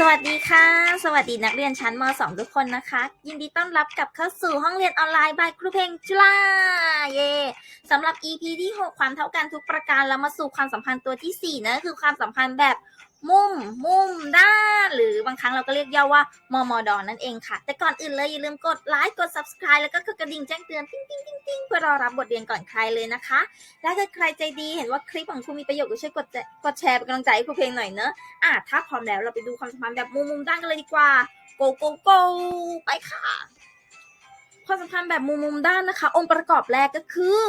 สวัสดีค่ะ สวัสดีนักเรียนชั้นม .2 ทุกคนนะคะ ยินดีต้อนรับกลับเข้าสู่ห้องเรียนออนไลน์บายครูเพลงจุฬาเย่สำหรับ EP ที่ 6 ความเท่ากันทุกประการเรามาสู่ความสัมพันธ์ตัวที่ 4นะคือความสัมพันธ์แบบ มุม มุมด้าน หรือบางครั้งเราก็เรียกย่อว่ามมดอนนั่นเองค่ะ แต่ก่อนอื่นเลยอย่าลืมกดไลค์กด subscribe แล้วก็กดกระดิ่งแจ้งเตือนติ๊งติ๊งติ๊งติ๊งเพื่อรอรับบทเรียนก่อนใครเลยนะคะ และถ้าใครใจดีเห็นว่าคลิปของครูมีประโยชน์ก็ช่วยกดกดแชร์เป็นกำลังใจให้ครูเพลงหน่อยเนอะอะถ้าพร้อมแล้วเราไปดูความสัมพันธ์แบบมุมมุมด้านกันเลยดีกว่าโกโกโกไปค่ะ ความสัมพันธ์แบบมุมมุมด้านนะคะ องค์ประกอบแรกก็คือ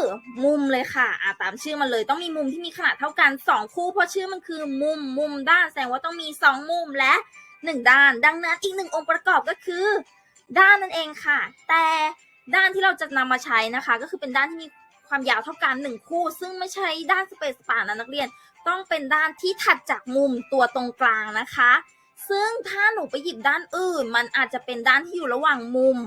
มุมเลยค่ะอะตามชื่อมันเลยต้องมีมุมที่มีขนาดเท่ากันสองคู่เพราะชื่อมันคือมุมมุมด้านแสดงว่าต้องมีสองมุมและหนึ่งด้าน ดังนั้นอีกหนึ่งองค์ประกอบก็คือ ด้านนั่นเองค่ะ แต่ด้านที่เราจะนำมาใช้นะคะ ก็คือเป็นด้านที่มีความยาวเท่ากันหนึ่งคู่ ซึ่งไม่ใช่ด้านสเปซสปานะนักเรียน ต้องเป็นด้านที่ถัดจากมุมตัวตรงกลางนะคะ ซึ่งถ้าหนูไปหยิบด้านอื่น มันอาจจะเป็นด้านที่อยู่ระหว่างมุม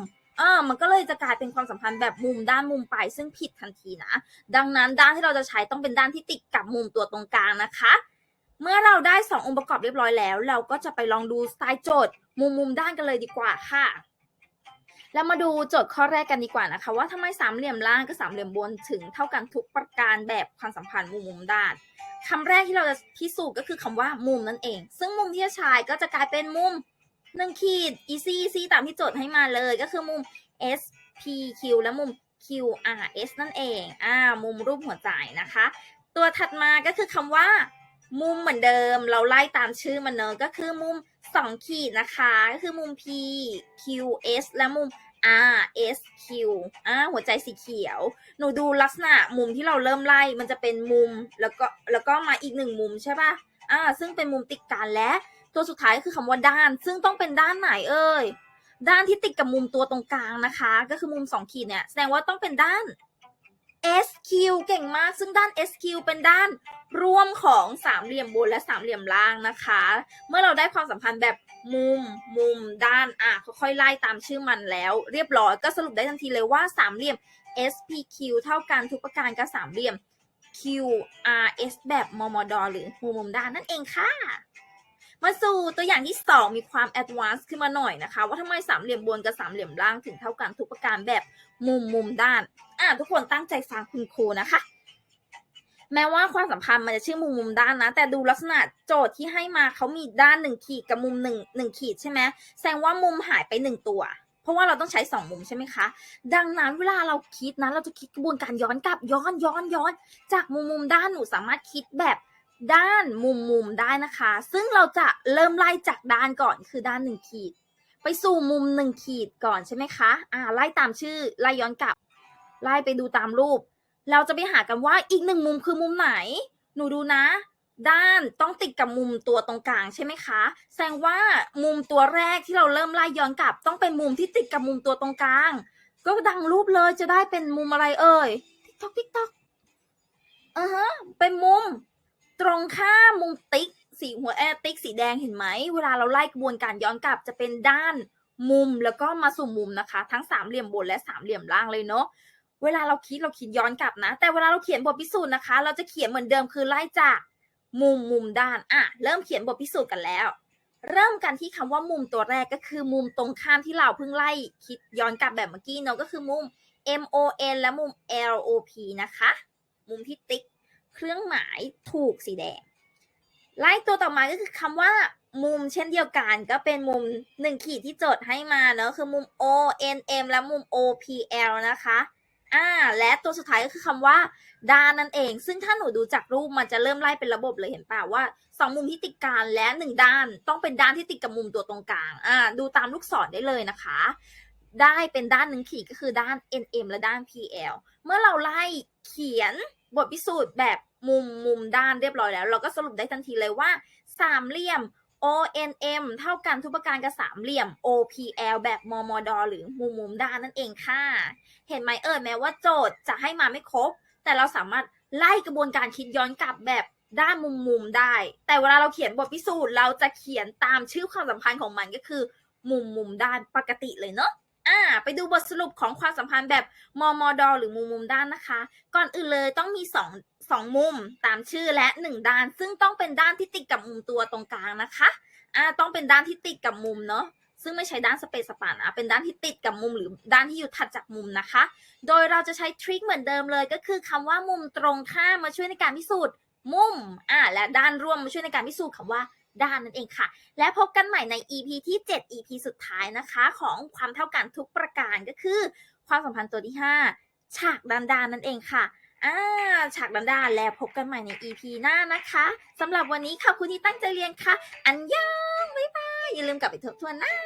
ออมันก็เลยจะกลายเป็นความสัมพันธ์แบบมุมด้านมุมไปซึ่งผิดทันทีนะ ดังนั้นด้านที่เราจะใช้ต้องเป็นด้านที่ติดกับมุมตัวตรงกลางนะคะ เมื่อเราได้สององค์ประกอบเรียบร้อยแล้ว เราก็จะไปลองดูสไตล์โจทย์ มุมมุมด้านกันเลยดีกว่าค่ะแล้วมาดูโจทย์ข้อแรกกันดีกว่านะคะ ว่าทำไมสามเหลี่ยมล่างกับสามเหลี่ยมบนถึงเท่ากันทุกประการแบบความสัมพันธ์มุมมุมด้านคำแรกที่เราจะพิสูจน์ก็คือคำว่ามุมนั่นเอง ซึ่งมุมที่จะใช้ก็จะกลายเป็นมุม หนึ่งขีด easy easy ตามที่โจทย์ให้มาเลยก็คือมุม S P Q และมุม Q R S นั่นเองอ่ามุมรูปหัวใจนะคะ ตัวถัดมาก็คือคำว่า มุมเหมือนเดิม เราไล่ตามชื่อมันเนอะก็คือมุมสองขีดนะคะ ก็คือมุม P Q S และมุม R S Q อ่าหัวใจสีเขียว หนูดูลักษณะมุมที่เราเริ่มไล่มันจะเป็นมุมแล้วก็แล้วก็มาอีกหนึ่งมุมใช่ปะอ่าซึ่งเป็นมุมติดกันและ ตัวสุดท้ายคือคำว่าด้าน ซึ่งต้องเป็นด้านไหนเอ่ย ด้านที่ติดกับมุมตัวตรงกลางนะคะ ก็คือมุมสองขีดเนี่ย แสดงว่าต้องเป็นด้าน SQ เก่งมาก ซึ่งด้าน SQ เป็นด้านรวมของสามเหลี่ยมบนและสามเหลี่ยมล่างนะคะ เมื่อเราได้ความสัมพันธ์แบบมุม มุม ด้าน อะ ค่อยๆไล่ตามชื่อมันแล้ว เรียบร้อย ก็สรุปได้ทันทีเลยว่าสามเหลี่ยม SPQ เท่ากันทุกประการกับสามเหลี่ยม QRS แบบมมดหรือมุมมุมด้านนั่นเองค่ะ มาสู่ตัวอย่างที่ 2 มีความแอดวานซ์ขึ้นมาหน่อยนะคะ ว่าทำไมสามเหลี่ยมบนกับสามเหลี่ยมล่างถึงเท่ากันทุกประการแบบมุมมุมด้าน อะทุกคนตั้งใจฟังคุณครูนะคะ แม้ว่าความสัมพันธ์มันจะชื่อมุมมุมด้านนะ แต่ดูลักษณะโจทย์ที่ให้มาเขามีด้านหนึ่งขีดกับมุมหนึ่งหนึ่งขีดใช่ไหมแสดงว่ามุมหายไปหนึ่งตัวเพราะว่าเราต้องใช้สองมุมใช่ไหมคะ ดังนั้นเวลาเราคิดนะ เราจะคิดกระบวนการย้อนกลับย้อนย้อนย้อน จากมุมมุมด้านหนูสามารถคิดแบบ ด้านมุมมุมได้นะคะ ซึ่งเราจะเริ่มไล่จากด้านก่อนคือด้านหนึ่งขีด ไปสู่มุมหนึ่งขีดก่อนใช่ไหมคะอ่าไล่ตามชื่อไล่ย้อนกลับ ไล่ไปดูตามรูป เราจะไปหากันว่าอีกหนึ่งมุมคือมุมไหน หนูดูนะ ด้านต้องติดกับมุมตัวตรงกลางใช่ไหมคะ แสดงว่ามุมตัวแรกที่เราเริ่มไล่ย้อนกลับ ต้องเป็นมุมที่ติดกับมุมตัวตรงกลาง ก็ดังรูปเลยจะได้เป็นมุมอะไรเอ่ยทิกตอกทิกตอกอ่าฮะเป็นมุม ตรงข้ามมุมติ๊กสีหัวแอติ๊กสีแดงเห็นไหม เวลาเราไล่กระบวนการย้อนกลับจะเป็นด้านมุมแล้วก็มาสู่มุมนะคะ ทั้งสามเหลี่ยมบนและสามเหลี่ยมล่างเลยเนาะเวลาเราคิดเราคิดย้อนกลับนะ แต่เวลาเราเขียนบทพิสูจน์นะคะ เราจะเขียนเหมือนเดิมคือไล่จากมุมมุมด้านอะเริ่มเขียนบทพิสูจน์กันแล้ว เริ่มกันที่คำว่ามุมตัวแรกก็คือมุมตรงข้ามที่เราเพิ่งไล่คิดย้อนกลับแบบเมื่อกี้เนาะก็คือมุม M O N และมุม L O P นะคะ มุมที่ติ๊ก เครื่องหมายถูกสีแดงไล่ตัวต่อมาก็คือคำว่ามุมเช่นเดียวกันก็เป็นมุมหนึ่งขีดที่โจทย์ให้มาเนอะคือมุม O N M และมุม O P L นะคะอ่าและตัวสุดท้ายก็คือคำว่าด้านนั่นเอง ซึ่งถ้าหนูดูจากรูปมันจะเริ่มไล่เป็นระบบเลยเห็นป่าว่าสองมุมที่ติดกันและหนึ่งด้านต้องเป็นด้านที่ติดกับมุมตัวตรงกลางอ่าดูตามลูกศรได้เลยนะคะ ได้เป็นด้านหนึ่งขีดก็คือด้าน NM และด้าน PL เมื่อเราไล่เขียนบทพิสูจน์แบบ มุมมุมด้านเรียบร้อยแล้ว เราก็สรุปได้ทันทีเลยว่า สามเหลี่ยม ONM เท่ากันทุกประการกับสามเหลี่ยม OPL แบบมมด หรือมุมมุมด้านนั่นเองค่ะ เห็นไหมเอ่ยแม้ว่าโจทย์จะให้มาไม่ครบ แต่เราสามารถไล่กระบวนการคิดย้อนกลับแบบด้านมุมมุมได้ แต่เวลาเราเขียนบทพิสูจน์เราจะเขียนตามชื่อความสัมพันธ์ของมันก็คือ มุมมุมด้านปกติเลยเนาะ อ่า ไปดูบทสรุปของความสัมพันธ์แบบมมดหรือมุมมุมด้านนะคะ ก่อนอื่นเลยต้องมีสองสองมุมตามชื่อและหนึ่งด้าน ซึ่งต้องเป็นด้านที่ติดกับมุมตัวตรงกลางนะคะ อ่า ต้องเป็นด้านที่ติดกับมุมเนาะซึ่งไม่ใช่ด้านสเปซสปานะ เป็นด้านที่ติดกับมุมหรือด้านที่อยู่ถัดจากมุมนะคะ โดยเราจะใช้ทริคเหมือนเดิมเลยก็คือคำว่ามุมตรงข้ามมาช่วยในการพิสูจน์มุม อ่า และด้านร่วมมาช่วยในการพิสูจน์คำว่า ด้านนั่นเองค่ะ และพบกันใหม่ใน EP ที่ 7 EP สุดท้ายนะคะ ของความเท่ากันทุกประการก็คือ ความสัมพันธ์ตัวที่ 5 ฉากด้านดานนั่นเองค่ะอ่าฉากด้านดานแล้วพบกันใหม่ใน EP หน้านะคะสำหรับวันนี้ค่ะคุณที่ตั้งใจเรียนค่ะ อันยองบ๊ายบายอย่าลืมกลับไปทบทวนนะ